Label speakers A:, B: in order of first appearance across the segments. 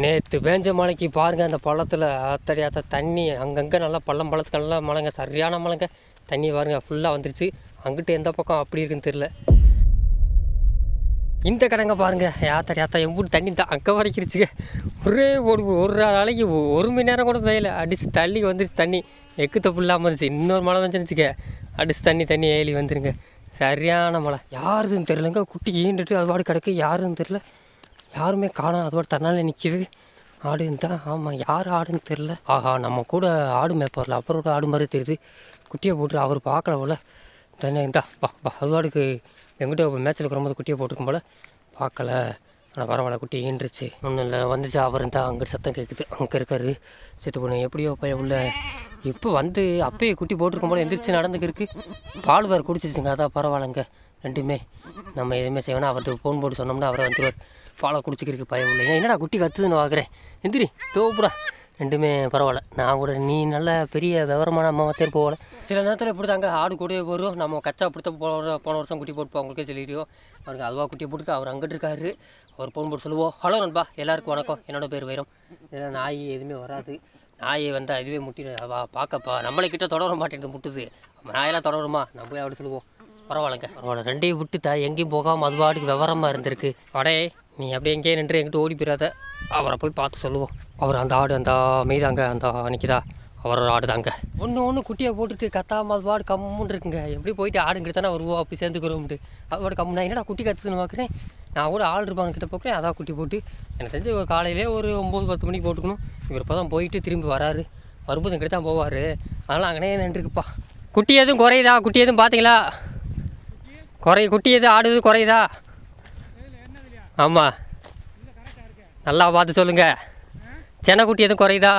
A: நேற்று பேஞ்ச மழைக்கு பாருங்கள் அந்த பள்ளத்தில் ஆத்தடி தண்ணி அங்கங்கே நல்லா பள்ளம் பள்ளத்துக்கெல்லாம் நல்லா மழைங்க சரியான மழைங்க தண்ணி பாருங்க ஃபுல்லாக வந்துருச்சு. அங்கிட்டு எந்த பக்கம் அப்படி இருக்குன்னு தெரில இந்த கடைங்க பாருங்க யாத்தடி ஆத்தா எம்பூட்டு தண்ணி தான் அங்கே வரைக்கிருச்சுங்க. ஒரே ஒரு ஒரு நாளைக்கு ஒரு மணி நேரம் கூட வெயில் அடிச்சு தள்ளி வந்துருச்சு தண்ணி. எக்கு தப்பு இல்லாமல் இருந்துச்சு. இன்னொரு மழை வந்துருச்சுங்க. அடிச்சு தண்ணி தண்ணி ஏலி வந்துருங்க. சரியான மழை. யாருதுன்னு தெரிலங்க குட்டி ஈண்டுட்டு அது பாடு கிடக்கு. யாருன்னு தெரில யாருமே காணும் அதோட தன்னால் நிற்கிது. ஆடுன்னு தான் ஆமாம் யார் ஆடுன்னு தெரில ஆஹா நம்ம கூட ஆடு மேய்ப்பார்ல அப்புறம் ஆடு மாதிரி தெரியுது. குட்டியை போட்டு அவர் பார்க்கல போல. தானே இந்தா பா பா அதுவாடுக்கு எங்கிட்ட மேட்ச்சில் இருக்கிற குட்டியை போட்டுருக்கும் போல. பார்க்கல. ஆனால் பரவாயில்ல குட்டி ஈன்றுச்சு. ஒன்றும் இல்லை வந்துச்சு அவர் தான் அங்கே சத்தம் கேட்குது அங்கே இருக்காரு. செத்து பொண்ணு எப்படியோ பையன் உள்ள. இப்போ வந்து அப்பயே குட்டி போட்டிருக்கும் போல எந்திரிச்சு நடந்துக்கிருக்கு பால் வேறு குடிச்சிருச்சுங்க. அதான் பரவாயில்லங்க. ரெண்டுமே. நம்ம எதுவுமே செய்வோம்னா அவர்கிட்ட ஃபோன் போட்டு சொன்னோம்னா அவரை வந்துடுவார் பாலை குடிச்சிக்கிறதுக்கு பயம் இல்லை. ஏன் என்னடா குட்டி கத்துதுன்னு பார்க்குறேன் எந்திரி தோப்புடா. ரெண்டுமே பரவாயில்ல. நான் கூட நீ நல்ல பெரிய விவரமான அம்மாவத்தே போகல. சில நேரத்தில் இப்படி தாங்க ஆடு கூடவே போகிறோம் நம்ம கச்சா பிடித்த போன போன வருஷம் குட்டி போட்டு அவங்களுக்கே சொல்லிடுவோம் அவருக்கு அதுவாக குட்டி போட்டு அவர் அங்கிட்டு இருக்காரு. அவர் ஃபோன் போட்டு சொல்லுவோம். ஹலோ நண்பா எல்லாருக்கும் வணக்கம். என்னோட பேர் வைரம். இதில் நாய் எதுவுமே வராது. நாயை வந்து அதுவே முட்டி அவ பார்க்கப்பா நம்மளை கிட்ட தொடர மாட்டேங்குது முட்டுது. நாயெல்லாம் தொடருமா நம்ம போய் அப்படி சொல்லுவோம். பரவாயில்லங்க. பரவாயில்ல. ரெண்டையும் விட்டு விட்டுட்டா எங்கேயும் போகாமல் அது பாட்டுக்கு விவரமாக இருந்திருக்கு. அடே. நீ அப்படியே எங்கேயே நின்று எங்கிட்ட ஓடி போயிடாத அவரை போய் பார்த்து சொல்லுவோம். அவர் அந்த ஆடு அந்த மெய்தாங்க அந்த நிற்கிதா அவரோட ஆடு தாங்க ஒன்று ஒன்று குட்டியை போட்டுட்டு கத்தாம அது பாடு கம்முன்னு இருக்குங்க. எப்படி போயிட்டு ஆடுங்கிட்ட தானே வருவோம் அப்படி சேர்ந்துக்கிறோம்ட்டு. அதோட கம்மு நான் என்னடா குட்டி கற்றுன்னு பார்க்குறேன்? நான் கூட ஆள் இருப்பாங்க கிட்ட பார்க்குறேன் அதான் குட்டி போட்டு. எனக்கு தெரிஞ்சு காலையிலே ஒரு ஒம்பது பத்து மணிக்கு போட்டுக்கணும். இவர் இப்போ தான் போயிட்டு திரும்பி வராரு. வரும்போது எங்கிட்ட தான் போவார். அதனால் அங்கனே நின்றுக்குப்பா. குட்டி எதுவும் குறையுதா? குட்டி எதுவும் பார்த்தீங்களா? குறை குட்டி எதுவும் ஆடுது குறையுதா? ஆமாம் நல்லா பார்த்து சொல்லுங்க. சென்னை குட்டி எதுவும் குறையுதா?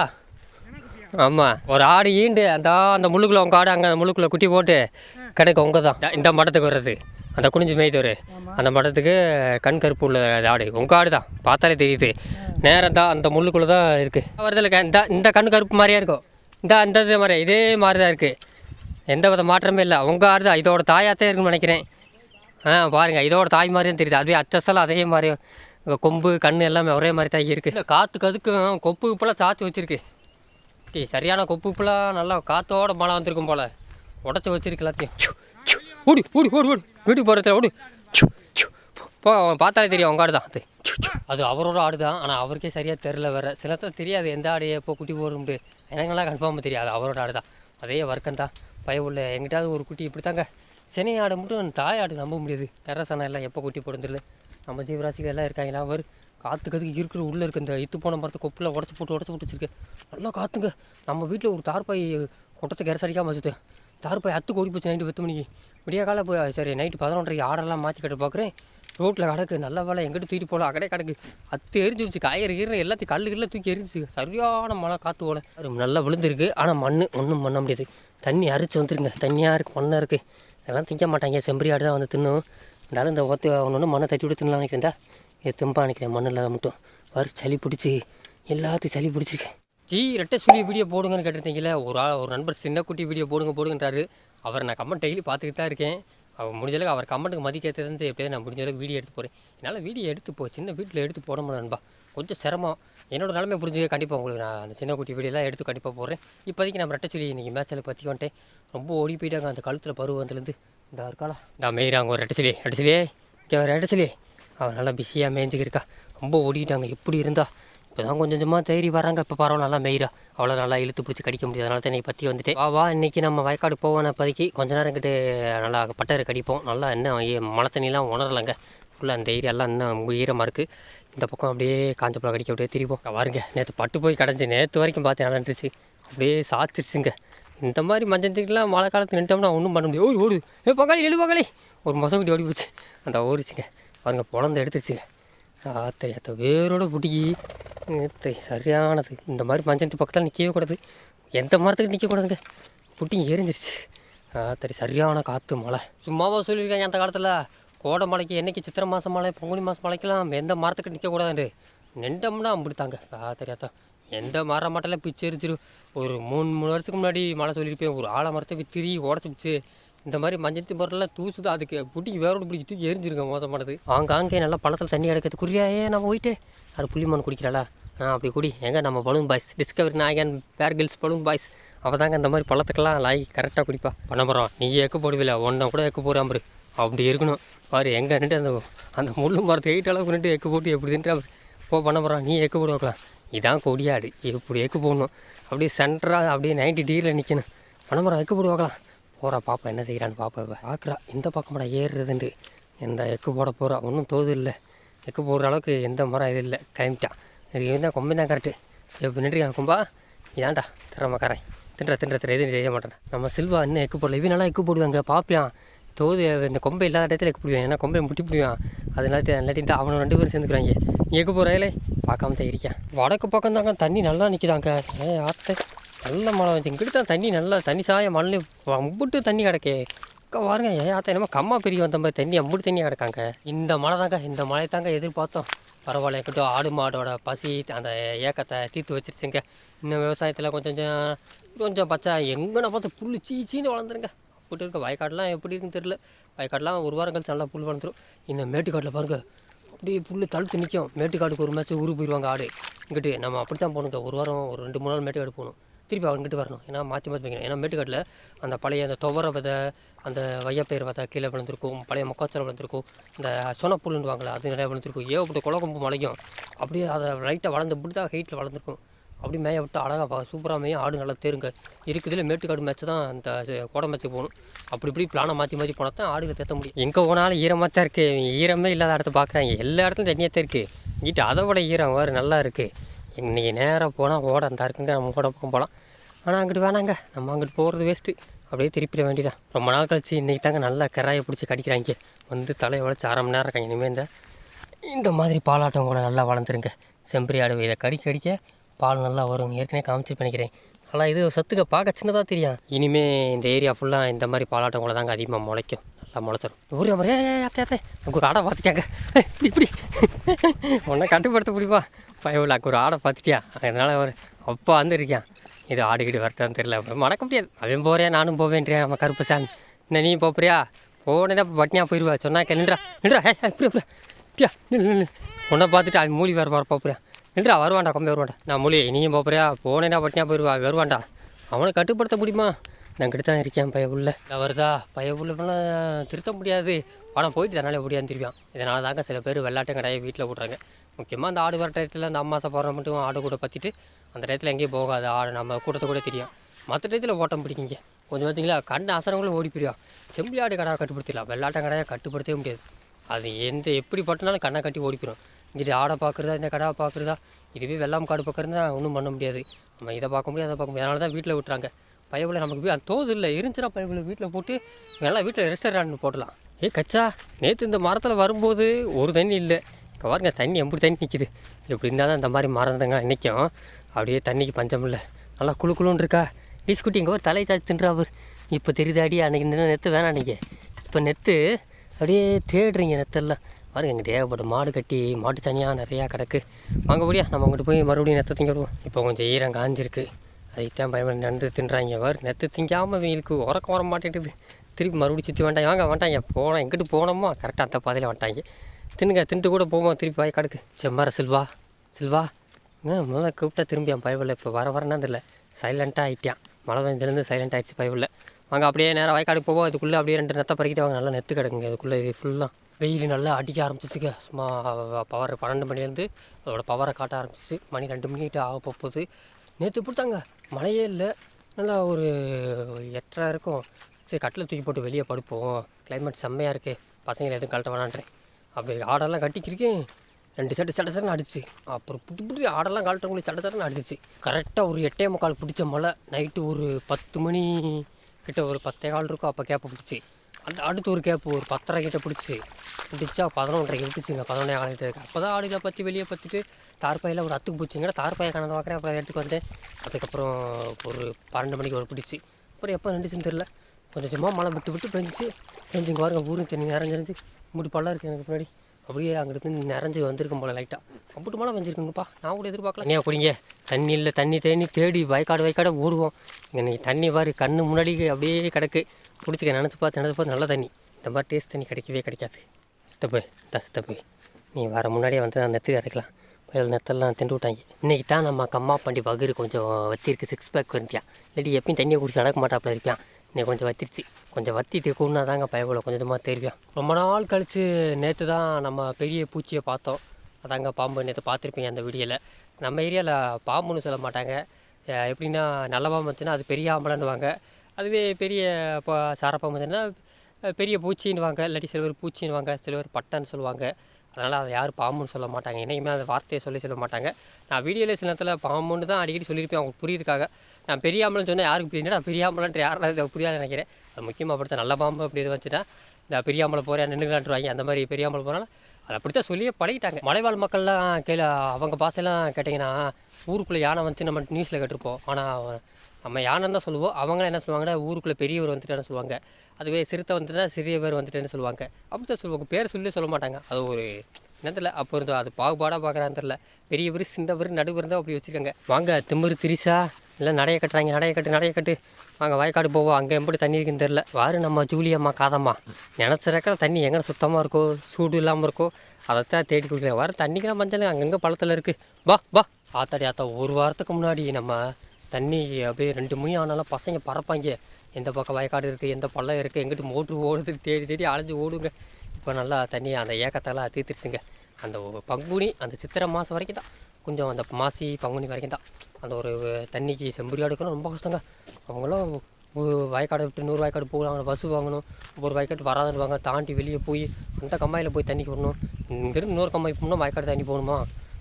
A: ஆமாம் ஒரு ஆடு ஈண்டு அந்த அந்த முள்ளுக்குள்ள உங்கள் ஆடு அங்கே அந்த முள்ளுக்குள்ள குட்டி போட்டு கிடைக்கும் உங்கள் தான் இந்த மடத்துக்கு வர்றது. அந்த குனிஞ்சு மேய்த்தவர் அந்த மடத்துக்கு கண் கருப்பு உள்ள ஆடு. உங்கள் ஆடு தான் பார்த்தாலே தெரியுது. நேரம் தான் அந்த முள்ளுக்குள்ளே தான் இருக்குது வருதில்ல இந்த இந்த கண் கருப்பு மாதிரியா இருக்கும் இந்த அந்த இது மாதிரி இதே மாதிரி தான் இருக்குது எந்த வித மாற்றமே இல்லை. உங்கள் ஆடு தான் இதோட தாயாத்தே இருக்குன்னு நினைக்கிறேன். ஆ பாருங்கள் இதோட தாய் மாதிரியும் தெரியுது. அதுவே அச்சசலாம் அதே மாதிரி. கொம்பு கண் எல்லாமே ஒரே மாதிரி தான் இருக்குது இல்லை காற்றுக்கு அதுக்கும் கொப்பு இப்பெல்லாம் சாச்சி வச்சிருக்கு. டீ சரியான கொப்பு இப்பெல்லாம் நல்லா காற்றோட மழை வந்திருக்கும் போல். உடச்சி வச்சிருக்கு எல்லாத்தையும். ஓடி ஓடி ஓடி ஓடி. வீட்டுக்கு போகிறதுல ஓடி. போ அவன் பார்த்தாலே தெரியும் அவங்க ஆடு தான் அது அது அவரோட ஆடு தான் ஆனால் அவருக்கே சரியாக தெரில வேறு. சிலத்தில் தெரியாது எந்த ஆடு எப்போ குட்டி போடும்ட்டு எனக்கெல்லாம் கன்ஃபார்மாக தெரியாது அவரோட ஆடு தான் அதே வர்க்கம் தான் பய உள்ள எங்கிட்டாவது ஒரு குட்டி இப்படி தாங்க சினை ஆடு மட்டும் தாய் ஆடு நம்ப முடியாது. டெரசானா எல்லாம் எப்போ குட்டி போடுறதில்ல நம்ம ஜீவராசிகள் எல்லாம் இருக்காங்களா? அவர் காற்றுக்கு இருக்கிற உள்ளே இருக்க இந்த இத்து போன மரத்தை கொப்பில் உடச்சி போட்டு உடச்சி போட்டு வச்சிருக்கேன். நல்லா காற்றுங்க நம்ம வீட்டில் ஒரு தார்பாய் கொட்டத்தை கரசடிக்காமல் வச்சுது தார்பாய் அத்து கோடி போச்சு நைட்டு பத்து மணிக்கு. விடிய காலை போய் சரி நைட்டு பதினொன்றரைக்கு ஆடெல்லாம் மாற்றி கட்ட பார்க்குறேன் ரோட்டில் கிடக்கு நல்ல வேலை. எங்கிட்ட தூக்கிட்டு போகலாம் அக்கடே கிடக்கு. அத்து எரிஞ்சு வச்சு காய்கறி கீரை எல்லாத்தையும் கல்லு கீழே தூக்கி எரிஞ்சிச்சு சரியான மழை காற்று போல நல்லா விழுந்திருக்கு. ஆனால் மண் ஒன்றும் பண்ண முடியாது. தண்ணி அரிச்சு வந்துருங்க. தண்ணியாக இருக்குது மண்ணாக இருக்குது இதெல்லாம் திங்க மாட்டாங்க. செம்பரி ஆடு தான் வந்து தின்னும். இருந்தாலும் இந்த ஒத்து ஒன்று ஒன்று மண்ணை தட்டி விட்டு தின்னலாம் நினைக்கிறேன்டா. இது திம்பா நினைக்கிறேன். மண்ணில் இல்லாத மட்டும். வறு சளி பிடிச்சி. எல்லாத்தையும் சளி பிடிச்சிருக்கேன். ஜி ரெட்டை சொல்லி வீடியோ போடுங்கன்னு கேட்டிருந்தீங்களே ஒரு ஆள் ஒரு நண்பர் சின்ன குட்டி வீடியோ போடுங்க போடுங்கன்றாரு. அவர் நான் கமெண்ட் டெய்லி பார்த்துக்கிட்டு தான் இருக்கேன். அவர் முடிஞ்சளவுக்கு அவர் கமெண்ட்டுக்கு மதிக்க தெரிஞ்சு எப்படியாவது நான் முடிஞ்ச அளவுக்கு வீடியோ எடுத்து போகிறேன் என்னால் வீடியோ எடுத்து போ சின்ன வீட்டில் எடுத்து போட முடியும் நண்பா. கொஞ்சம் சிரமம். என்னோட நிலமை புரிஞ்சு கண்டிப்பாக உங்களுக்கு நான் அந்த சின்ன குட்டி வீடியோலாம் எடுத்து கண்டிப்பாக போடுறேன். இப்போதைக்கு நம்ம ரெட்டை இன்றைக்கி மேட்சில் பற்றி வந்துட்டேன். ரொம்ப ஓடி போயிட்டாங்க அந்த கழுத்தில் பருவத்துலேருந்து இந்த இருக்காளா? இந்த மேயிறாங்க ஒரு ரெட்டை சொல்லி இங்கே ஒரு அவன் நல்லா பிஸியாக மேய்ஞ்சிக்கிருக்கா. ரொம்ப ஓடிட்டாங்க. எப்படி இருந்தா? இப்போ தான் கொஞ்சம் கொஞ்சமாக தேடி வராங்க இப்போ பரவாயில்ல நல்லா மெயிரா அவ்வளோ நல்லா இழுத்து பிடிச்சி கடிக்க முடியாது. அதனால தான் இன்னைக்கு பற்றி வந்துட்டு வா வா இன்றைக்கி நம்ம வயக்காடு போவோம் பதிக்கி கொஞ்ச நேரம் கிட்ட நல்லா பட்டரை கடிப்போம். நல்லா இன்னும் மழை தண்ணிலாம் உணரலைங்க. ஃபுல்லாக அந்த ஏரியாலாம் இன்னும் ஈரமாக இருக்குது இந்த பக்கம் அப்படியே காஞ்ச பழம் கடிக்க அப்படியே திரிப்போம் பாருங்க நேற்று பட்டு போய் கிடஞ்சி நேற்று வரைக்கும் பார்த்தேன் நடந்துருச்சு அப்படியே சாச்சிருச்சுங்க இந்த மாதிரி மஞ்சத்துக்குலாம் மழை காலத்துக்கு நின்ட்டோம்னா ஒன்றும் பண்ண முடியாது. ஓடு ஓடு. ஏ பங்காளி எழு பங்காளி. ஒரு மொசக்குட்டி ஓடி போச்சு. அந்த ஓடிச்சுங்க. பாருங்க பொழந்து எடுத்துருச்சுங்க. ஆத்தை அத்தை வேரோட பிடிக்கி. ஏத்தை சரியானது. இந்த மாதிரி மஞ்சத்து பக்கத்தில் நிற்கவே கூடாது. எந்த மரத்துக்கு நிற்கக்கூடாதுங்க புட்டி எரிஞ்சிருச்சு. ஆத்தரி சரியான காற்று மழை. சும்மாவா சொல்லியிருக்காங்க அந்த காலத்தில். கோடை மலைக்கு என்னைக்கு? சித்திரை மாதம் மழை பங்குனி மாதம் மலைக்கெல்லாம் எந்த மரத்துக்கு நிற்கக்கூடாதுண்டு நின்றோம்னா அம்பிடுத்தாங்க. ஆ தெரியாதான் எந்த மரம் மட்டெல்லாம் பிச்சு எரிச்சிரு ஒரு மூணு மூணு வருஷத்துக்கு முன்னாடி மழை சொல்லியிருப்பேன். ஒரு ஆழ மரத்தை வித்திரி உடச்சி பிச்சு இந்த மாதிரி மஞ்சத்து பொருளெல்லாம் தூசுது. அதுக்கு பிடிக்கி வேரோடு பிடிக்கி தூக்கி எரிஞ்சிருக்கேன் மோசமானது ஆங்காங்கே நல்லா பழத்தில் தண்ணி கிடக்குது. குறியாயே நான் போயிட்டு. அது புள்ளிமான் குடிக்கிறாளா? ஆ அப்படி குடி. எங்கே நம்ம பலூன் பாய்ஸ் டிஸ்கவரி நாயகன் பேர் கில்ஸ் பலூன் பாய்ஸ் அவள் தாங்க இந்த மாதிரி பழத்துக்கெல்லாம் லாய் கரெக்டாக குடிப்பா. பண்ண போகிறோம் நீ எக்கு போடுவில்ல ஒன்றை கூட எக்கு போகிறாம்பரு அப்படி இருக்கணும். பாரு எங்கே நின்று அந்த அந்த முள்ளு மரத்தை எயிட் அளவுக்கு நின்று எக்கு போட்டு எப்படி தின்ட்டு போ பண்ண போகிறான் நீ எக்கு போட்டு வைக்கலாம். இதான் கொடியாடு இப்படி எக்கு போடணும். அப்படியே சென்டராக அப்படியே நைன்டி டிகிரியில் நிற்கணும் பணமரம் எக்கு போட்டு வைக்கலாம். போகிறா பாப்பா என்ன செய்கிறான்னு பாப்பா இப்போ. பார்க்குறா இந்த பக்கமாடா ஏறுறதுண்டு. எந்த எக்கு போட போகிறா ஒன்றும் தோது இல்லை. எக்கு போடுற அளவுக்கு எந்த மரம் இது இல்லை. கிளம்பிட்டான் இது இவன் தான் கொம்பன் தான் கரெக்டு இப்போ நின்றுருக்கான் கும்பா? இதான்டா திறமக்காரன் தின்ற தின்ற திரை எதுவும் செய்ய மாட்டேன் நம்ம சில்வா இன்னும் எக்கு போடல. இவன் நல்லா எக்கு போடுவாங்க. பாப்பியான் தோது இந்த கொம்பை இல்லாத இடத்துல எக்கு ஏன்னா கொம்பை முட்டி பிடிவான் அது இல்லாட்டி இல்லாட்டிட்டு அவனை ரெண்டு பேரும் சேர்ந்துக்கிறாங்க. எங்கே எக்கு போகிறாயிலே பார்க்காம தான் இருக்கேன் வடக்கு பக்கம் தாங்க தண்ணி நல்லா நிற்கிதாங்க ஏ ஆத்தை. நல்ல மழை வந்து இங்கிட்டு தான் தண்ணி நல்லா தண்ணி சாய மழை அம்புட்டு தண்ணி கிடக்கே. அக்கா பாருங்க ஏன் ஆத்தா என்னமோ கம்மா பெரிய வந்த மாதிரி தண்ணி அம்புட்டு தண்ணி கிடக்காங்க. இந்த மழை தாங்க இந்த மழை தாங்க எதிர்பார்த்தோம். பரவாயில்ல இருக்கட்டும் ஆடு மாடோட பசி அந்த ஏக்கத்தை தீர்த்து வச்சிருச்சுங்க. இன்னும் விவசாயத்தில் கொஞ்சம் கொஞ்சம் கொஞ்சம் பச்சை எங்கன்னா பார்த்து புல் சீ சீன்னு வளர்ந்துருங்க. அப்படி இருக்க வயக்காடெலாம் எப்படி இருக்குன்னு தெரியல. வயக்காடெலாம் ஒரு வாரம் கழிச்சு நல்லா புல் வளர்ந்துடும் இந்த மேட்டுக்காட்டில் பாருங்க. அப்படியே புல் தழுத்து நிற்கும் மேட்டுக்காடுக்கு ஒரு மேட்ச் ஊருக்கு போயிடுவாங்க ஆடு. இங்கிட்டு நம்ம அப்படி தான் போகணுங்க ஒரு வாரம் ஒரு ரெண்டு மூணு நாள் மேட்டுக்காடு போகணும். திருப்பி அவன்கிட்ட வரணும். ஏன்னா மாற்றி மாற்றி வைக்கணும். ஏன்னா மேட்டுக்காட்டில் அந்த பழைய அந்த துவர விதை அந்த வையப்பயிர் விதை கீழே விழுந்திருக்கும். பழைய மொக்காச்சல் விழுந்திருக்கும். இந்த சொனப்புல்லுவாங்களே அது நிறையா விழுந்திருக்கும். ஏகப்பட்ட குளக்கொம்பு மலையும் அப்படியே அதை லைட்டாக வளர்ந்து பிடித்தா ஹைட்டில் வளர்ந்துருக்கும். அப்படி மேய விட்டு அழகாக சூப்பராக மேயும் ஆடு நல்லா தேருங்க. இருக்குதுல மேட்டுக்காடு மேட்ச் தான் அந்த கோடை மேட்ச்சுக்கு போகணும். அப்படி இப்படி பிளானை மாற்றி மாற்றி போனால் தான் ஆடுகளை தேத்த முடியும். எங்கே போனாலும் ஈரமாக தான் இருக்குது ஈரமே இல்லாத இடத்த பார்க்குறாங்க எல்லா இடத்துலையும் தண்ணியாக தான் இருக்குது வீட்டு அதை விட ஈரம் வேறு நல்லா இருக்குது இன்றைக்கி நேராக போனால் ஓட அந்த இருக்குங்க. நம்ம கூட பக்கம் போகலாம் ஆனால் அங்கிட்டு வேணாங்க. நம்ம அங்கிட்டு போகிறது வேஸ்ட்டு அப்படியே திருப்பிட வேண்டியதான் ரொம்ப நாள் கழிச்சு இன்றைக்கி தாங்க நல்லா கராயை பிடிச்சி கடிக்கிறாங்க. வந்து தலையை உழைச்சி அரை மணி நேரம் இருக்காங்க. இனிமேல் இந்த இந்த மாதிரி பாலாட்டம் கூட நல்லா வளர்ந்துருங்க. செம்பரி ஆடு இதை கடிக்க கடிக்க பால் நல்லா வரும். ஏற்கனவே காமிச்சு பண்ணிக்கிறேன் ஆனால் இது சத்துக்க பார்க்க சின்னதாக தெரியும். இனிமே இந்த ஏரியா ஃபுல்லாக இந்த மாதிரி பாலாட்டம் கூட தாங்க அதிகமாக முளைக்கும். நல்லா முளைச்சிடும் ஊரே மாதிரி அத்தை அத்தை. எனக்கு ஒரு ஆடை பார்த்துட்டாங்க இப்படி உன்னை கட்டுப்படுத்த முடியுமா? பயவில் அக்கு ஒரு ஆடை பார்த்துட்டியா? அதனால் ஒரு அப்பா வந்துருக்கேன். இது ஆடிக்கிட்டு வரட்டான்னு தெரியல. மடக்க முடியாது. அவன் போகிறேன் நானும் போவேன்றேன் நம்ம கருப்பு சாமி. என்ன நீ போப்பியா போனேன்னா பட்னியாக போயிடுவா சொன்னா நின்றா நின்றா ஏ இப்படி இப்படி உன்னை பார்த்துட்டு அவன் மூலி வேறு வர போப்பியா நின்றா வருவான்டா கொம்பே வருவான்டா. நான் மூலி நீயும் போறியா? போனேன்னா பட்னியாக போயிடுவா வருவான்டா. அவனை கட்டுப்படுத்த முடியுமா? நான் கிட்ட தான் இருக்கேன் பைய உள்ள வருதா? பைய திருத்த முடியாது. பணம் போயிட்டு தனாலே முடியாது திருவான் இதனால தாங்க சில பேர் வெள்ளாட்டம் கடையை வீட்டில் விட்றாங்க முக்கியமாக அந்த ஆடு வர டயத்தில் அந்த அம்மாசை போகிற மட்டும் ஆடு கூட பற்றிட்டு அந்த டயத்தில் எங்கேயும் போகாது. ஆடு நம்ம கூட்டத்தை கூட தெரியும். மற்ற டயத்தில் ஓட்டம் பிடிக்குங்க. கொஞ்சம் பார்த்தீங்களா கண்ணு அசரங்களும் ஓடி போயிடும் செம்பிளி ஆடு கடையை கட்டுப்படுத்திடலாம். வெள்ளாட்டம் கடையை கட்டுப்படுத்தவே முடியாது. அது எந்த எப்படி பட்டினாலும் கண்ணை கட்டி ஓடி போயிடும். இது ஆடை பார்க்குறதா இந்த கடாவை பார்க்குறதா இதுவே வெள்ளாம் காடு பார்க்குறதுனா ஒன்றும் பண்ண முடியாது. நம்ம இதை பார்க்க முடியாது அதை பார்க்க முடியாது. அதனால தான் வீட்டில் விட்டுறாங்க. பயவில் நமக்கு வீ- தோது இல்லை. இருந்துச்சுன்னா பயவில் வீட்டில் போட்டு நல்லா வீட்டில் ரெஸ்டாரண்ட் போடலாம். ஏ கச்சா நேற்று இந்த மரத்தில் வரும்போது ஒரு தண்ணி இல்லை. பாருங்க தண்ணி எப்படி தண்ணி நிற்கிது இப்படி இருந்தால் தான் இந்த மாதிரி மரந்தங்க நிற்கும் அப்படியே தண்ணிக்கு பஞ்சம் இல்லை. நல்லா குளு குளுன்னு இருக்கா? டீஸ் குட்டி இங்கே ஒரு தலை சாச்சு தின்றா அவர் இப்போ தெரியுதாடி அன்றைக்கி இந்த நெத்து வேணாம் அன்றைக்கி இப்போ நெத்து அப்படியே தேடுறீங்க நெத்தெல்லாம். பாருங்க இங்கே தேவைப்படும் மாடு கட்டி மாட்டு தனியாக நிறையா கிடக்கு. வாங்க முடியா நம்ம அங்கிட்டு போய் மறுபடியும் நெத்தை திங்கிடுவோம் இப்போ கொஞ்சம் ஈரம் காஞ்சிருக்கு. அதுதான் பயப்பட நடந்து தின்றாங்க. வார் நெத்து திங்காமல் வெயிலுக்கு உறக்கம் வர மாட்டேங்குது. திருப்பி மறுபடியும் சுற்றி வந்துட்டாங்க வாங்க வந்துட்டாங்க. போனோம் எங்கிட்டு போனோமோ கரெக்டாக அந்த பாதையில் வந்துட்டாங்க. தின்னுங்க தின்ட்டு கூட போவோம். திருப்பி வாய் கிடக்கு. செம்மர சில்வா சில்வா. என்ன முதல்ல கூப்பிட்டா திரும்பி என் பயவில் இப்போ வர வரனா தெரியல. சைலண்ட்டாக ஆகிட்டான் மழை பெஞ்சதுலேருந்து சைலண்ட் ஆகிடுச்சு பயவில் வாங்க அப்படியே நேராக வாய்க்காடு போவோம். அதுக்குள்ளே அப்படியே ரெண்டு நெத்தை பறிக்கிட்டு வாங்க. நல்லா நெத்து கிடக்குங்க. அதுக்குள்ளே இது ஃபுல்லாக வெயில் நல்லா அடிக்க ஆரம்பிச்சிச்சுங்க. சும்மா பவர் பன்னெண்டு மணிலேருந்து அதோடய பவரை காட்ட ஆரம்பிச்சிச்சு. மணி ரெண்டு மணிக்கிட்ட ஆக போகுது. நேற்று பிடித்தாங்க மழையே இல்லை. நல்லா ஒரு எட்டரை இருக்கும். சரி கட்டில் தூக்கி போட்டு வெளியே படுப்போம். கிளைமேட் செம்மையாக இருக்குது பசங்களை எதுவும் கழட்ட வேணான்றேன். அப்படி ஆடெல்லாம் கட்டிக்கிருக்கேன். ரெண்டு சட்டை சட்ட சட்டை அடிச்சு. அப்புறம் புட்டு புட்டு ஆடெல்லாம் கழட்டவங்களுக்கு சட்ட சட்டை அடிச்சிச்சு. கரெக்டாக ஒரு எட்டே முக்கால் பிடிச்ச மழை. நைட்டு ஒரு பத்து மணி கிட்ட ஒரு பத்தே கால் இருக்கும். அப்போ கேப்பை பிடிச்சி. அந்த அடுத்து ஒரு கேப்பு ஒரு பத்தரை கிட்ட பிடிச்சி. பிடிச்சா பதினொன்றரைக்கு விட்டுச்சுங்க பதினொன்றே காலிட்டு இருக்கு அப்போ தான் ஆடுகளை பற்றி வெளியே பற்றிட்டு தார்பாயில் ஒரு அத்துக்கு பிடிச்சிங்கன்னா தார்பாயை கணக்கு பார்க்குறேன் அப்புறம் எடுத்துக்கு வந்தேன். அதுக்கப்புறம் ஒரு பன்னெண்டு மணிக்கு ஒரு பிடிச்சி. அப்புறம் எப்போ நின்றுச்சுன்னு தெரில கொஞ்சம் சும்மா மழை விட்டு விட்டு பெஞ்சிச்சு. பெஞ்சுங்க பாருங்க ஊரும் தண்ணி நிறைஞ்சிருந்துச்சு முடி இருக்குது எனக்கு முன்னாடி அப்படியே அங்கிட்டு நிறைஞ்சு வந்திருக்கும் போல லைட்டாக அப்படி மழை பெஞ்சிருக்குங்கப்பா. நான் கூட எதிர்பார்க்கல. ஏன் குடிங்க. தண்ணி இல்லை தண்ணி தேனி தேடி வயக்காடு வயக்காடு ஓடுவோம். இன்னைக்கு தண்ணி பாரு கண்ணு முன்னாடி அப்படியே கிடக்கு. பிடிச்சிக்க நினச்சி பார்த்து நினச்சி பார்த்து நல்ல தண்ணி. இந்த மாதிரி டேஸ்ட் தண்ணி கிடைக்கவே கிடைக்காது. சித்தப்பு தான் சித்தப்பு. நீ வர முன்னாடியே வந்து நான் நெத்து இறக்கலாம். புயல் நெத்தெல்லாம் திண்டு விட்டாங்க. இன்றைக்கி தான் நம்ம கம்மா பண்டி பகிர் கொஞ்சம் வத்திருக்கு சிக்ஸ் பேக் வந்துட்டான் இல்லாட்டி எப்பயும் தண்ணியை குடிச்சு நடக்க மாட்டாப்புல இருப்பான் இன்னைக்கு கொஞ்சம் வத்திருச்சு. கொஞ்சம் வத்திட்டு கூடனா தாங்க பயப்பட கொஞ்சமாக தெரியும் ரொம்ப நாள் கழித்து நேற்று தான் நம்ம பெரிய பூச்சியை பார்த்தோம். அதாங்க பாம்பு நேற்று பார்த்துருப்பீங்க அந்த வீடியோவில் நம்ம ஏரியாவில் பாம்புன்னு சொல்ல மாட்டாங்க. எப்படின்னா நல்ல பாம்பு வந்துச்சுன்னா அது பெரிய ஆம்பளைன்னுவாங்க. அதுவே பெரிய இப்போ சாரப்பம் பார்த்தீங்கன்னா பெரிய பூச்சின்னுவாங்க இல்லாட்டி சில பேர் பூச்சின்னுவாங்க சில பேர் பட்டைன்னு சொல்லுவாங்க. அதனால் அதை யாரும் பாம்புன்னு சொல்ல மாட்டாங்க. என்றைக்குமே அந்த வார்த்தையை சொல்லி சொல்ல மாட்டாங்க. நான் வீடியோவில் சில நேரத்தில் பாம்புன்னு தான் அடிக்கடி சொல்லியிருப்பேன் அவங்க புரியிருக்காங்க நான் பெரியாமல் சொன்னால் யாருக்கு புரியுதுன்னா நான் பெரிய யாராவது யாரும் புரியாது நினைக்கிறேன். அது முக்கியமாக அப்படித்தான் நல்ல பாம்பு அப்படி இது வச்சுட்டா இந்த பெரியாமலை போகிறேன் போகிறேன் நின்றுக்கலான்ட்டுருவாங்க அந்த மாதிரி பெரியாமலை ஆம்பளை அதை அதை அப்படித்தான் சொல்லியே பழகிட்டாங்க. மலைவாழ் மக்கள்லாம் கேள அவங்க பாசையெல்லாம் கேட்டிங்கன்னா ஊருக்குள்ளே யானை வந்துச்சு நம்ம நியூஸில் கேட்டிருப்போம். ஆனால் நம்ம யானை தான் சொல்லுவோம் அவங்களாம் என்ன சொல்லுவாங்கன்னா ஊருக்குள்ளே பெரியவர் வந்துட்டான்னு சொல்லுவாங்க. அதுவே சிறுத்தை வந்துட்டா சிறியவர் வந்துட்டேன்னு சொல்லுவாங்க. அப்படி தான் சொல்லுவாங்க. பேர் சொல்லி சொல்ல மாட்டாங்க. அது ஒரு என்னத்தில் அப்போ இருந்தோம் அது பாகுபாடாக பார்க்குறான்னு தெரில பெரியவர் சின்னவர் நடுவர் தான் அப்படி வச்சுருக்காங்க. வாங்க திமிரு திரிசா இல்லை நடைய கட்டுறாங்க நடைய கட்டு நடைய கட்டு. வாங்க வயக்காடு போவோம். அங்கே எப்படி தண்ணி இருக்குன்னு தெரில வாரு நம்ம ஜூலியம்மா காதம்மா. நினச்சிருக்கிற தண்ணி எங்கே சுத்தமாக இருக்கோ சூடு இல்லாமல் இருக்கோ அதைத்தான் தேடி கொடுக்குறேன் வர தண்ணிக்கெல்லாம் மஞ்சள் அங்கங்கே பழத்தில் இருக்குது வா வா. ஆத்தாடி ஆத்தா ஒரு வாரத்துக்கு முன்னாடி நம்ம தண்ணி அப்படியே ரெண்டு மணி ஆனாலும் பசங்க பறப்பாங்க. எந்த பக்கம் வயக்காடு இருக்குது எந்த பள்ளம் இருக்குது எங்கிட்டு மோட்ரு ஓடுது தேடி தேடி அலைஞ்சு ஓடுங்க. இப்போ நல்லா தண்ணி அந்த ஏக்கத்தெல்லாம் தீர்த்துருச்சுங்க அந்த பங்குனி அந்த சித்திரை மாதம் வரைக்கும் தான். கொஞ்சம் அந்த மாசி பங்குனி வரைக்கும் தான். அந்த ஒரு தண்ணிக்கு செம்புரியா எடுக்கணும் ரொம்ப கஷ்டங்க. அவங்களும் வயக்காடு வயக்காடை விட்டு நூறு வயக்காடு போகலாம் பஸ் வாங்கணும். ஒரு வயக்காட்டு வராதுன்னு தாண்டி வெளியே போய் அந்த கம்மாயில் போய் தண்ணி வரணும் இங்கேருந்து இன்னொரு கம்மாய் போகணும் வயக்காடு தண்ணி போகணுமா?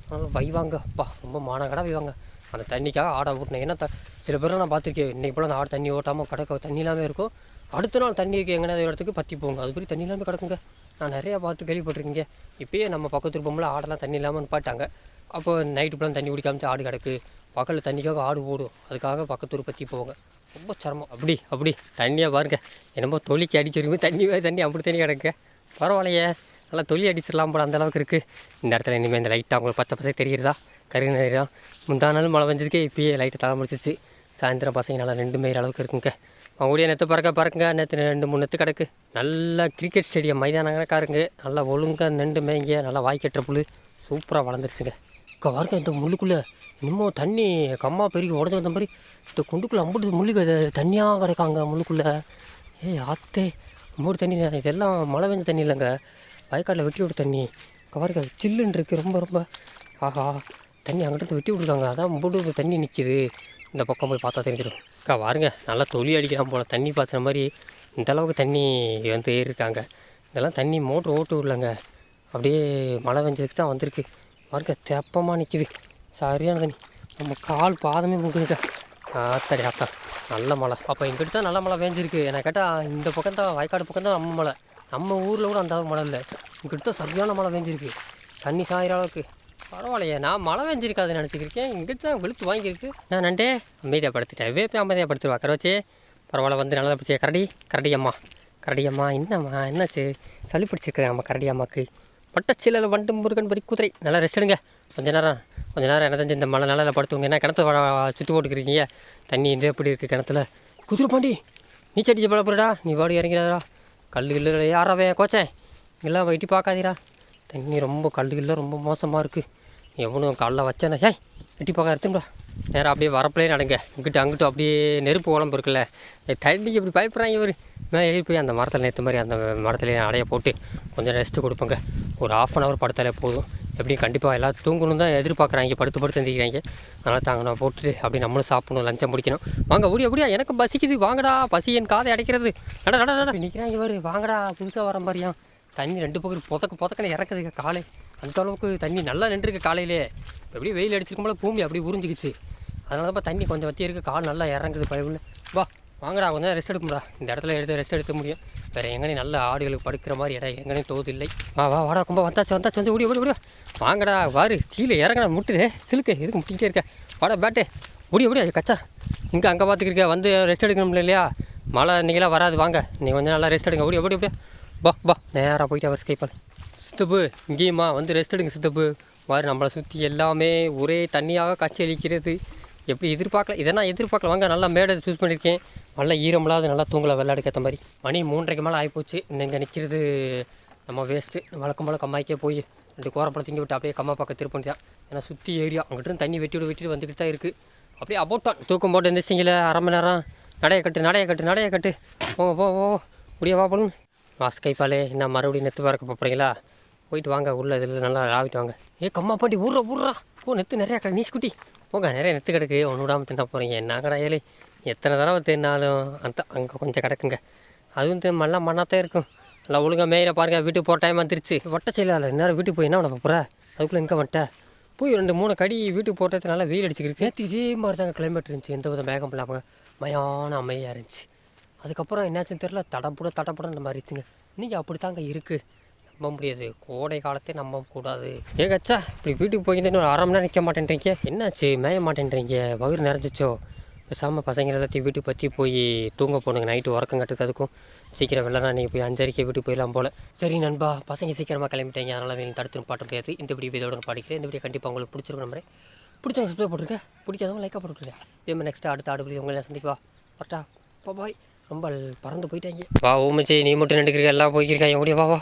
A: அதனால் வைவாங்க. அப்பா ரொம்ப மானக்கடா வைவாங்க. அந்த தண்ணிக்காக ஆடை ஓட்டினேன் ஏன்னா த சில பேர்லாம் நான் பார்த்துருக்கேன். இன்றைக்கி போல் அந்த ஆடு தண்ணி ஓட்டாமல் கிடக்க தண்ணி இல்லாமல் இருக்கும். அடுத்த நாள் தண்ணி இருக்குது எங்கன்னா இடத்துக்கு பற்றி போங்க. அது மாதிரி தண்ணி இல்லாமல் கிடக்குங்க. நான் நிறையா பார்த்து கேள்விப்பட்டிருக்கீங்க. இப்போயே நம்ம பக்கத்து இருப்போம்ல ஆடெல்லாம் தண்ணி இல்லாமல் பாட்டாங்க அப்போ நைட்டு ஃபுல்லாக தண்ணி குடிக்காமல் ஆடு கிடக்கு. பக்கத்தில் தண்ணிக்காக ஆடு ஓடும். அதுக்காக பக்கத்தூர் பற்றி போவாங்க ரொம்ப சிரமம். அப்படி அப்படி. தண்ணியாக பாருங்க. என்னமோ தொலிக்கு அடிச்சு வரும்போது தண்ணி தண்ணி அப்படி தண்ணி கிடக்கு. பரவாயில்லையே. நல்லா தொலி அடிச்சிடலாம் போல அந்த அளவுக்கு இருக்குது இந்த இடத்துல இனிமேல் இந்த லைட்டாக உங்களுக்கு பச்சை பச்சை தெரிகிறதா கருகு நேரம் முந்தா நாள் மழை பெஞ்சதுக்கே இப்பயே லைட்டை தலை முடிச்சிச்சு சாயந்தரம் பசங்க நல்லா ரெண்டு மயிர் அளவுக்கு இருக்குங்க. அவங்களுடைய நேற்று பறக்க பறக்குங்க. நேற்று ரெண்டு மூணு நெத்து கிடக்கு. நல்ல கிரிக்கெட் ஸ்டேடியம் மைதானம் கணக்காக இருக்குங்க நல்லா ஒழுங்காக நெண்டு மேய்ங்க. நல்லா வாய்க்கட்டுற புல் சூப்பராக வளர்ந்துருச்சுங்க. இங்கே பாருங்க இந்த முள்ளுக்குள்ளே இன்னமும் தண்ணி கம்மா பெருகி உடஞ்சி வந்த மாதிரி இந்த குண்டுக்குள்ளே அம்புட்டு முள்ளுக்கு தண்ணியாக கிடக்காங்க முள்ளுக்குள்ளே. ஏய் ஆத்தே. அம்பூர் தண்ணி இதெல்லாம் மழை பெஞ்ச தண்ணி இல்லைங்க. வயக்காட்டில் வெட்டி விட்ட தண்ணி. கவருங்க சில்லுன்னு இருக்குது ரொம்ப ரொம்ப. ஆஹா. தண்ணி அங்கிட்டு வெட்டி விட்ருக்காங்க அதான் மூடு தண்ணி நிற்கிது இந்த பக்கம் போய் பார்த்தா தெரிஞ்சிடும். அக்கா பாருங்க நல்லா தொழில் அடிக்கிறான் போல். தண்ணி பாய்ச்சுற மாதிரி இந்த அளவுக்கு தண்ணி வந்து ஏறிருக்காங்க. இதெல்லாம் தண்ணி மோட்ரு ஓட்டு விடலங்க அப்படியே மழை பெஞ்சதுக்கு தான் வந்திருக்கு. பாருங்க தெப்பமாக நிற்கிது சரியான தண்ணி. நம்ம கால் பாதமே முங்குதுக்கா ஆத்தாடி ஆத்தா. நல்ல மழை. அப்போ இங்கிட்டு தான் நல்ல மழை வேஞ்சிருக்கு எனக்கு கேட்டால் இந்த பக்கம் தான் வயக்காடு பக்கம் தான் நம்ம மழை. நம்ம ஊரில் கூட அந்த மழை இல்லை. இங்கிட்டு தான் சரியான மழை வேஞ்சிருக்கு தண்ணி சாயிற அளவுக்கு. பரவாயில்லையே நான் மழை பெஞ்சிருக்காதுன்னு நினச்சிக்கிருக்கேன். இங்கிட்டு தான் வெளுத்து வாங்கியிருக்கு. நான் நண்டே அமைதியாக படுத்துட்டேன் வேப்பே அமைதியாக படுத்துருவா கரவச்சு பரவாயில்ல வந்து நல்லா பிடிச்சே கரடி கரடி அம்மா. கரடி அம்மா என்னம்மா என்னாச்சு? சளி பிடிச்சிருக்கேன் நம்ம கரடி அம்மாக்கு. பட்டச்சிலையில் வண்டு முருகன் பறி குதிரை. நல்லா ரெஸ்ட் எடுங்க. கொஞ்ச நேரம் கொஞ்ச நேரம் என்ன தெரிஞ்சு இந்த மழை நல்லா படுத்துவங்க என்ன கிணத்து சுற்றி போட்டுக்கிறீங்க தண்ணி இந்த எப்படி இருக்குது கிணத்துல. குதிரை பாண்டி நீச்சல் அடிச்சு பழ நீ வாடி இறங்கிறாதடா கல் கில்லு யாராவே கோச்சேன் இங்கெல்லாம் வெட்டி பார்க்காதீரா தண்ணி ரொம்ப கல் கில்ல ரொம்ப மோசமாக இருக்குது எவனும் காலைல வச்சேன்னா ஏய் எட்டி பார்க்க எடுத்துடா நேராக அப்படியே வரப்பிலே நடங்க. இங்கிட்டு அங்கிட்டு அப்படியே நெருப்பு உடம்பு இருக்குல்ல. ஏய், இப்படி பயப்படுறாங்க இவர்? நான் ஏறி போய் அந்த மரத்தில் நேற்று மாதிரி அந்த மரத்துலேயே அடைய போட்டு கொஞ்சம் ரெஸ்ட்டு கொடுப்பேங்க. ஒரு ஆஃப் அன் ஹவர் படுத்தாலே போதும். எப்படியும் கண்டிப்பாக எல்லாம் தூங்கணும் தான் எதிர்பார்க்குறாங்க. படுத்து படுத்து எந்திரிக்கிறாங்க. அதனால் தாங்க நான் போட்டுட்டு அப்படி நம்மளும் சாப்பிடணும் லஞ்சம் முடிக்கணும். வாங்க ஓடி அப்படியா எனக்கு பசிக்குது. வாங்கடா. பசி என் காதை அடைக்கிறது. நட நட நட. நிற்கிறாங்க இவர். வாங்கடா. புதுசாக வர மாதிரியா. தண்ணி ரெண்டு பக்கம் புதக்க புதக்கன்னு இறக்குதுங்க காலை. அந்த அளவுக்கு தண்ணி நல்லா நின்றுருக்கு காலையிலே. எப்படியும் வெயில் அடிச்சிருக்கும் போல பூமி அப்படி உறிஞ்சிக்கிச்சு. அதனால தான் தண்ணி கொஞ்சம் வத்தி இருக்குது கால் நல்லா இறங்குது பயவில் வா வாங்கடா கொஞ்சம் ரெஸ்ட் எடுக்கும்டா இந்த இடத்துல எடுத்து ரெஸ்ட் எடுக்க முடியும். வேறு எங்கேயும் நல்ல ஆடுகளுக்கு படுக்கிற மாதிரி இடம் எங்கேயும் தோது இல்லை. வா வா வாடா கும்ப வந்தாச்சு வந்தாச்சு வந்து ஓடி ஓடி ஓடி வாங்கடா வாரு. கீழே இறங்கடா முட்டுதே. சிலுக்கு எதுக்கு முட்டிக்கிட்டே இருக்க? வாடா பேட்டு ஓடி ஓடி அது கச்சா. இங்கே அங்கே பார்த்துக்கிருக்க வந்து ரெஸ்ட் எடுக்கணும் இல்லையா? மழை இன்றைக்கெல்லாம் வராது வாங்க. நீங்கள் கொஞ்சம் நல்லா ரெஸ்ட் எடுங்க. ஓடி ஓடி ஓடி பா பா நேராக போயிட்டு அவர் ஸ்கைப்பால் சித்தப்பு இங்கேயுமா வந்து ரெஸ்ட் எடுங்க சித்தப்பு. மாதிரி நம்மளை சுற்றி எல்லாமே ஒரே தண்ணியாக காட்சி அளிக்கிறது எப்படி எதிர்பார்க்கல இதை நான் எதிர்பார்க்கல. வாங்க நல்லா மேடை சூஸ் பண்ணியிருக்கேன். நல்லா ஈரமில்லாத நல்லா தூங்கலை வெள்ளாடுக்கு ஏற்ற மாதிரி. மணி மூன்றரைக்கு மேலே ஆகிப்போச்சு. இங்கே நிற்கிறது நம்ம வேஸ்ட்டு வழக்கம் போல் கம்மாய்க்கே போய் ரெண்டு கோரப்பழம் திங்கி விட்டு அப்படியே கம்மா பக்கம் திருப்பணி தான். ஏன்னா சுற்றி ஏரியா. அங்கிட்டு தண்ணி வெட்டி விட்டு வெட்டிட்டு வந்துக்கிட்டு தான் இருக்குது அப்படியே அபோட்டான் தூக்கம் போட்டு எந்திரிச்சிங்களே அரை மணி நேரம். நடைய கட்டு நடைய கட்டு நடைய கட்டு. போங்க போ போ முடியவா போகணும் போலும் வாஸ்கைப்பாலே என்ன மறுபடியும் நெத்து பறக்க போகிறீங்களா போயிட்டு வாங்க உள்ள இதில் நல்லா ஆவிட்டு வாங்க. ஏ கம்மா பாட்டி ஊர்றா ஊர்றா. போ நெத்து நிறையா கடை நீச்சு குட்டி போங்க நிறைய நெத்து கிடக்கு. ஒன்று விடாமல் தின்ன போகிறீங்க என்ன கடை ஏழை எத்தனை தடவை தின்னாலும் அந்த அங்கே கொஞ்சம் கிடக்குங்க. அதுவும் தி- மண்ணா மண்ணாத்தான் இருக்கும். நல்லா ஒழுங்கா மேயில பாருங்க. வீட்டுக்கு போகிற டைம் வந்துருச்சு. வட்டச்செயலாளர் நேரம் வீட்டுக்கு போய் என்ன பண்ண போகிற அதுக்குள்ளே எங்கே வந்துட்டேன் போய் ரெண்டு மூணு கடி வீட்டுக்கு போட்டது நல்லா வெயில் அடிச்சுக்கிருக்கு. நேற்று இதே மாதிரி தாங்க கிளைமேட் இருந்துச்சு. எந்த வித மேகம் இல்லாமல் மயான அமைதியாக இருந்துச்சு. அதுக்கப்புறம் என்னாச்சுன்னு தெரில தடப்புட தடப்புடன்ற மாதிரி இருந்துச்சுங்க. இன்றைக்கி அப்படி தாங்க இருக்குது நம்ப முடியாது. கோடை காலத்தை நம்ப கூடாது. ஏகச்சா இப்படி வீட்டுக்கு போய் இன்னும் ஒரு அரை மணி நேரம் நிற்க மாட்டேன்றீங்க? என்னாச்சு? மேய மாட்டேன்றீங்க? வயிறு நிறைஞ்சிச்சோ? பேசாமல் பசங்க எல்லாத்தையும் வீட்டுக்கு பற்றி போய் தூங்க போனுங்க. நைட்டு உறக்கம் கட்டுறதுக்கும் சீக்கிரம் வெள்ளனா நீங்கள் போய் அஞ்சரிக்கை வீட்டுக்கு போயிடலாம் போல். சரி நண்பா பசங்க சீக்கிரமாக கிளம்பிட்டீங்க. அதனால் நீங்கள் தடுத்து பாட்ட முடியாது. இந்த வீடியோ இதோட படிக்கிறேன். இந்த வீடியோ கண்டிப்பாக உங்களுக்கு பிடிச்சிருக்கும் நம்பரே. பிடிச்சவங்க சப்ஸ்கிரைப் போட்டுருங்க. பிடிக்காதவங்க லைக்காக போட்டுருங்க. இதே மாதிரி நெக்ஸ்ட் அடுத்த ஆடு உங்களை சந்திப்பா. பட்டா பாய். ரொம்ப பறந்து போயிட்டாங்க. வா ஊமிச்சி நீ மட்டும் நின்றுக்கிறீங்க எல்லாம் போய்க்கிறீங்க ஓடியா வா வா.